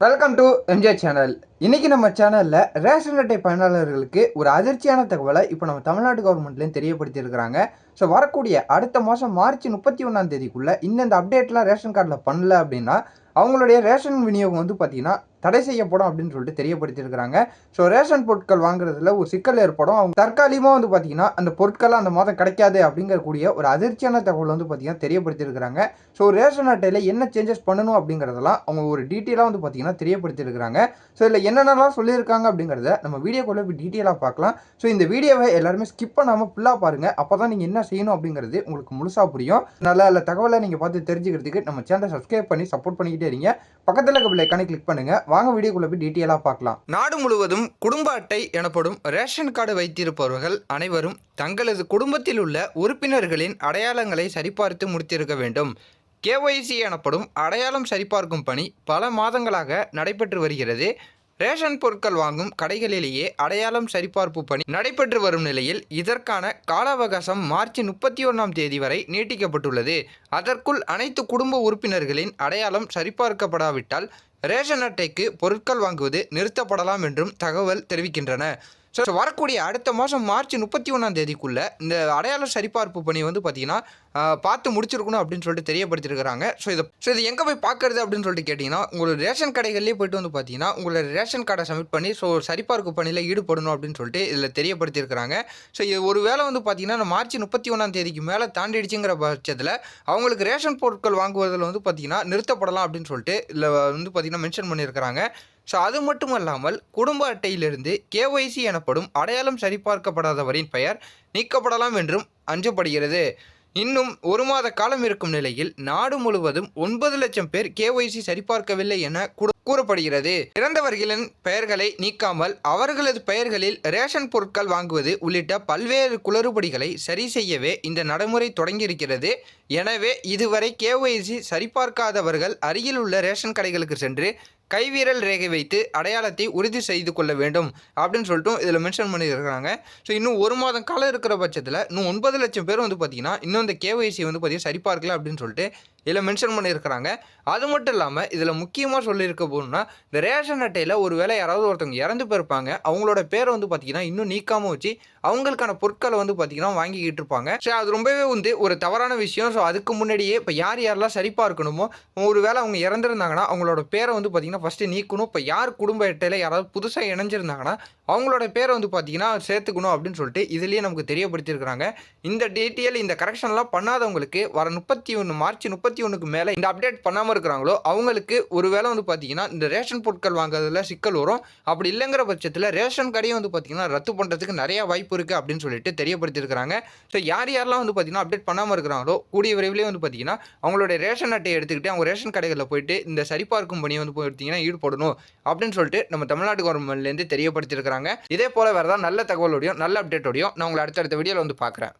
Welcome to MJ channel இன்றைக்கி நம்ம சேனலில் ரேஷன் அட்டை பயனாளர்களுக்கு ஒரு அதிர்ச்சியான தகவலை இப்போ நம்ம தமிழ்நாடு கவர்மெண்ட்லேயும் தெரியப்படுத்தியிருக்கிறாங்க. ஸோ வரக்கூடிய அடுத்த மாதம் மார்ச் முப்பத்தி ஒன்றாம் தேதிக்குள்ளே இந்தந்த அப்டேட்லாம் ரேஷன் கார்டில் பண்ணல அப்படின்னா அவங்களுடைய ரேஷன் விநியோகம் வந்து பார்த்திங்கன்னா தடை செய்யப்படும் அப்படின்னு சொல்லிட்டு தெரியப்படுத்தியிருக்கிறாங்க. ஸோ ரேஷன் பொருட்கள் வாங்குறதுல ஒரு சிக்கல் ஏற்படும். அவங்க தற்காலிகமாக வந்து பார்த்தீங்கன்னா அந்த பொருட்கள்லாம் அந்த மாதம் கிடைக்காது அப்படிங்கக்கூடிய ஒரு அதிர்ச்சியான தகவல் வந்து பார்த்தீங்கன்னா தெரியப்படுத்தியிருக்கிறாங்க. ஸோ ரேஷன் அட்டையில் என்ன சேஞ்சஸ் பண்ணணும் அப்படிங்கிறதெல்லாம் அவங்க ஒரு டீட்டெயிலாக வந்து பார்த்தீங்கன்னா தெரியப்படுத்தியிருக்கிறாங்க. ஸோ இதில் என்னென்னலாம் சொல்லியிருக்காங்க அப்படிங்கிறத நம்ம வீடியோக்குள்ளே போய் டீட்டெயிலாக பார்க்கலாம் ஸோ இந்த வீடியோவை எல்லாருமே ஸ்கிப் பண்ணாமல் ஃபுல்லாக பாருங்கள் அப்போ தான் நீங்கள் என்ன செய்யணும் அப்படிங்கிறது உங்களுக்கு முழுசாக புரியும். நல்ல நல்ல தகவலை நீங்கள் பார்த்து தெரிஞ்சுக்கிறதுக்கு நம்ம சேனலை சப்ஸ்கிரைப் பண்ணி சப்போர்ட் பண்ணிக்கிட்டே இருங்க. பக்கத்தில் இருக்க பிள்ளைக்கான கிளிக் பண்ணுங்கள் வாங்க வீடியோக்குள்ளே போய் டீட்டெயிலாக பார்க்கலாம். நாடு முழுவதும் குடும்ப அட்டை எனப்படும் ரேஷன் கார்டு வைத்திருப்பவர்கள் அனைவரும் தங்களது குடும்பத்தில் உள்ள உறுப்பினர்களின் அடையாளங்களை சரிபார்த்து முடித்திருக்க வேண்டும். கேஒய்சி எனப்படும் அடையாளம் சரிபார்க்கும் பணி பல மாதங்களாக நடைபெற்று வருகிறது. ரேஷன் பொருட்கள் வாங்கும் கடைகளிலேயே அடையாளம் சரிபார்ப்பு பணி நடைபெற்று வரும் நிலையில் இதற்கான கால அவகாசம் மார்ச் முப்பத்தி ஒன்றாம் தேதி வரை நீட்டிக்கப்பட்டுள்ளது. அதற்குள் அனைத்து குடும்ப உறுப்பினர்களின் அடையாளம் சரிபார்க்கப்படாவிட்டால் ரேஷன் அட்டைக்கு பொருட்கள் வாங்குவது நிறுத்தப்படலாம் என்றும் தகவல் தெரிவிக்கின்றன. ஸோ வரக்கூடிய அடுத்த மாதம் மார்ச் முப்பத்தி ஒன்றாம் தேதிக்குள்ளே இந்த அடையாள சரிபார்ப்பு பணி வந்து பார்த்திங்கன்னா பார்த்து முடிச்சிருக்கணும் அப்படின்னு சொல்லிட்டு தெரியப்படுத்திருக்கிறாங்க ஸோ இதை ஸோ இது எங்கே போய் பார்க்குறது அப்படின்னு சொல்லிட்டு கேட்டிங்கன்னா உங்களோட ரேஷன் கடைகள்லேயே போயிட்டு வந்து பார்த்தீங்கன்னா உங்களோட ரேஷன் கார்டை சப்மிட் பண்ணி ஸோ சரிபார்ப்பு பணியில் ஈடுபடணும் அப்படின்னு சொல்லிட்டு இதில் தெரியப்படுத்தியிருக்கிறாங்க. ஸோ இது ஒரு வேளை வந்து பார்த்தீங்கன்னா மார்ச் முப்பத்தி ஒன்றாம் தேதிக்கு மேலே தாண்டிடுச்சுங்கிற பட்சத்தில் அவங்களுக்கு ரேஷன் பொருட்கள் வாங்குவதில் வந்து பார்த்தீங்கன்னா நிறுத்தப்படலாம் அப்படின்னு சொல்லிட்டு இதில் வந்து பார்த்தீங்கன்னா மென்ஷன் பண்ணியிருக்கிறாங்க. ஸோ அது மட்டும் அல்லாமல் குடும்ப அட்டையிலிருந்து கேஒய்சி எனப்படும் அடையாளம் சரிபார்க்கப்படாதவரின் பெயர் நீக்கப்படலாம் என்றும் அஞ்சப்படுகிறது. இன்னும் ஒரு மாத காலம் இருக்கும் நிலையில் நாடு முழுவதும் ஒன்பது லட்சம் பேர் கேஒய்சி சரிபார்க்கவில்லை என கூற- கூறப்படுகிறது. இறந்தவர்களின் பெயர்களை நீக்காமல் அவர்களது பெயர்களில் ரேஷன் பொருட்கள் வாங்குவது உள்ளிட்ட பல்வேறு குளறுபடிகளை சரி செய்யவே இந்த நடைமுறை தொடங்கியிருக்கிறது. எனவே இதுவரை கேஒய்சி சரிபார்க்காதவர்கள் அருகில் உள்ள ரேஷன் கடைகளுக்கு சென்று கைவிரல் ரேகை வைத்து அடையாளத்தை உறுதி செய்து கொள்ள வேண்டும் அப்படின்னு சொல்லிட்டு இதில் மென்ஷன் பண்ணியிருக்கிறாங்க. ஸோ இன்னும் ஒரு மாதம் காலம் இருக்கிற பட்சத்தில் இன்னும் ஒன்பது லட்சம் பேர் வந்து பார்த்தீங்கன்னா இன்னும் இந்த கேஒய்சி வந்து பார்த்தீங்கன்னா சரிபார்க்கல அப்படின்னு சொல்லிட்டு இதில் மென்ஷன் பண்ணியிருக்கிறாங்க. அது மட்டும் இல்லாமல் இதில் முக்கியமாக சொல்லியிருக்க போகணும்னா இந்த ரேஷன் அட்டையில் ஒரு வேளை யாராவது ஒருத்தவங்க இறந்து போயிருப்பாங்க. அவங்களோட பேரை வந்து பார்த்தீங்கன்னா இன்னும் நீக்காமல் வச்சு அவங்களுக்கான பொருட்களை வந்து பார்த்தீங்கன்னா வாங்கிக்கிட்டு இருப்பாங்க. ஸோ அது ரொம்பவே வந்து ஒரு தவறான விஷயம். ஸோ அதுக்கு முன்னாடியே இப்போ யார் யாரெல்லாம் சரிபார்க்கணுமோ ஒரு வேளை அவங்க இறந்துருந்தாங்கன்னா அவங்களோட பேரை வந்து பார்த்தீங்கன்னா ஃபஸ்ட்டு நீக்கணும். இப்போ யார் குடும்ப அட்டையில் யாராவது புதுசாக இணைஞ்சிருந்தாங்கன்னா அவங்களோட பேரை வந்து பார்த்தீங்கன்னா சேர்த்துக்கணும் அப்படின்னு சொல்லிட்டு இதுலேயே நமக்கு தெரியப்படுத்தியிருக்கிறாங்க. இந்த டீட்டெயில் இந்த கரெக்ஷன்லாம் பண்ணாதவங்களுக்கு வர முப்பத்தி ஒன்று மார்ச் முப்பத்தி ஒன்றுக்கு மேலே இந்த அப்டேட் பண்ணாமல் இருக்கிறாங்களோ அவங்களுக்கு ஒரு வேளை வந்து பார்த்தீங்கன்னா இந்த ரேஷன் பொருட்கள் வாங்குறதுல சிக்கல் வரும். அப்படி இல்லைங்கிற பட்சத்தில் ரேஷன் கடையை வந்து பார்த்தீங்கன்னா ரத்து பண்ணுறதுக்கு நிறையா வாய்ப்பு இருக்குது அப்படின்னு சொல்லிட்டு தெரியப்படுத்தியிருக்கிறாங்க. ஸோ யார் யாரெல்லாம் வந்து பார்த்தீங்கன்னா அப்டேட் பண்ணாமல் இருக்கிறாங்களோ கூடிய விரைவிலே வந்து பார்த்தீங்கன்னா அவங்களுடைய ரேஷன் அட்டையை எடுத்துக்கிட்டு அவங்க ரேஷன் கடைகளில் போயிட்டு இந்த சரிபார்க்கும் பணியை வந்து பார்த்தீங்கன்னா ஈடுபடணும் அப்படின்னு சொல்லிட்டு நம்ம தமிழ்நாடு கவர்மெண்ட்லேருந்து தெரியப்படுத்தியிருக்கிறாங்க. இதே போல் வேறு தான் நல்ல தகவலோடையும் நல்ல அப்டேட்டோடையும் நான் உங்களை அடுத்தடுத்த வீடியோவில் வந்து பார்க்குறேன்